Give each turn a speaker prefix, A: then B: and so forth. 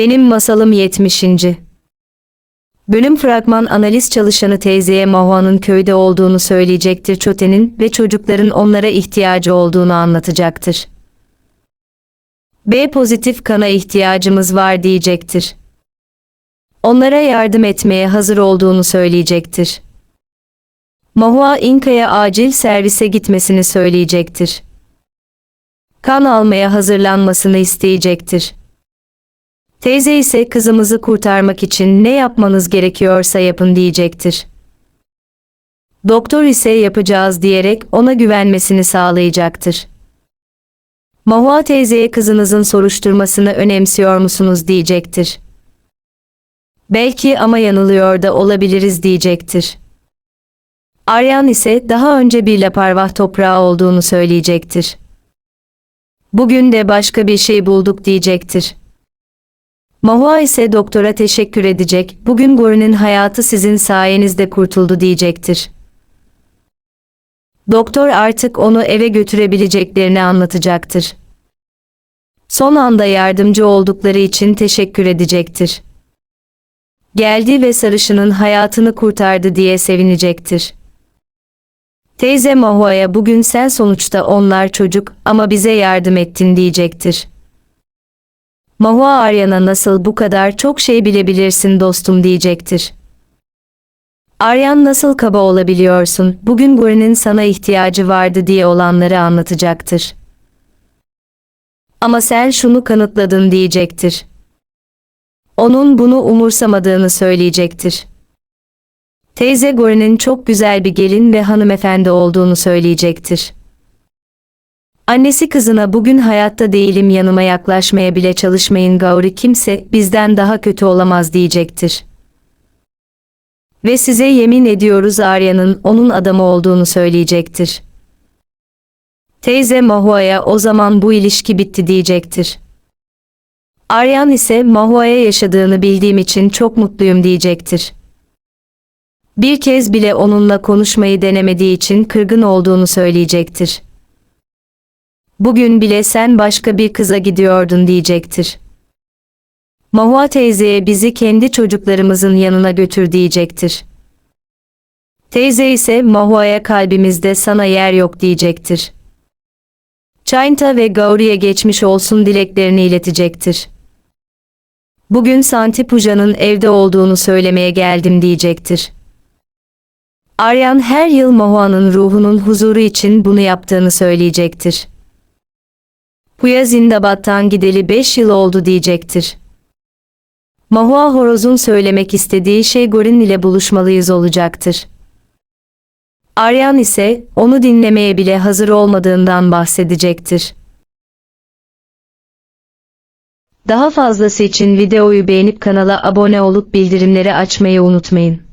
A: Benim masalım 70. Bölüm fragman analiz çalışanı teyzeye Mahua'nın köyde olduğunu söyleyecektir Çote'nin ve çocukların onlara ihtiyacı olduğunu anlatacaktır. B pozitif kana ihtiyacımız var diyecektir. Onlara yardım etmeye hazır olduğunu söyleyecektir. Mahua İnka'ya acil servise gitmesini söyleyecektir. Kan almaya hazırlanmasını isteyecektir. Teyze ise kızımızı kurtarmak için ne yapmanız gerekiyorsa yapın diyecektir. Doktor ise yapacağız diyerek ona güvenmesini sağlayacaktır. Mahua teyzeye kızınızın soruşturmasını önemsiyor musunuz diyecektir. Belki ama yanılıyor da olabiliriz diyecektir. Aryan ise daha önce bir laparvah toprağı olduğunu söyleyecektir. Bugün de başka bir şey bulduk diyecektir. Mahua ise doktora teşekkür edecek, bugün Gorin'in hayatı sizin sayenizde kurtuldu diyecektir. Doktor artık onu eve götürebileceklerini anlatacaktır. Son anda yardımcı oldukları için teşekkür edecektir. Geldi ve sarışının hayatını kurtardı diye sevinecektir. Teyze Mahua'ya bugün sen sonuçta onlar çocuk ama bize yardım ettin diyecektir. Mahua Aryan'a nasıl bu kadar çok şey bilebilirsin dostum diyecektir. Aryan nasıl kaba olabiliyorsun, bugün Gorin'in sana ihtiyacı vardı diye olanları anlatacaktır. Ama sen şunu kanıtladın diyecektir. Onun bunu umursamadığını söyleyecektir. Teyze Gorin'in çok güzel bir gelin ve hanımefendi olduğunu söyleyecektir. Annesi kızına bugün hayatta değilim yanıma yaklaşmaya bile çalışmayın Gauri kimse bizden daha kötü olamaz diyecektir. Ve size yemin ediyoruz Arya'nın onun adamı olduğunu söyleyecektir. Teyze Mahua'ya o zaman bu ilişki bitti diyecektir. Aryan ise Mahua'ya yaşadığını bildiğim için çok mutluyum diyecektir. Bir kez bile onunla konuşmayı denemediği için kırgın olduğunu söyleyecektir. Bugün bile sen başka bir kıza gidiyordun diyecektir. Mahua teyzeye bizi kendi çocuklarımızın yanına götür diyecektir. Teyze ise Mahua'ya kalbimizde sana yer yok diyecektir. Chainta ve Gauri'ye geçmiş olsun dileklerini iletecektir. Bugün Santi Puja'nın evde olduğunu söylemeye geldim diyecektir. Aryan her yıl Mahua'nın ruhunun huzuru için bunu yaptığını söyleyecektir. Puya Zindabad'tan gideli 5 yıl oldu diyecektir. Mahua Horoz'un söylemek istediği şey Gorin ile buluşmalıyız olacaktır. Aryan ise onu dinlemeye bile hazır olmadığından bahsedecektir. Daha fazlası için videoyu beğenip kanala abone olup bildirimleri açmayı unutmayın.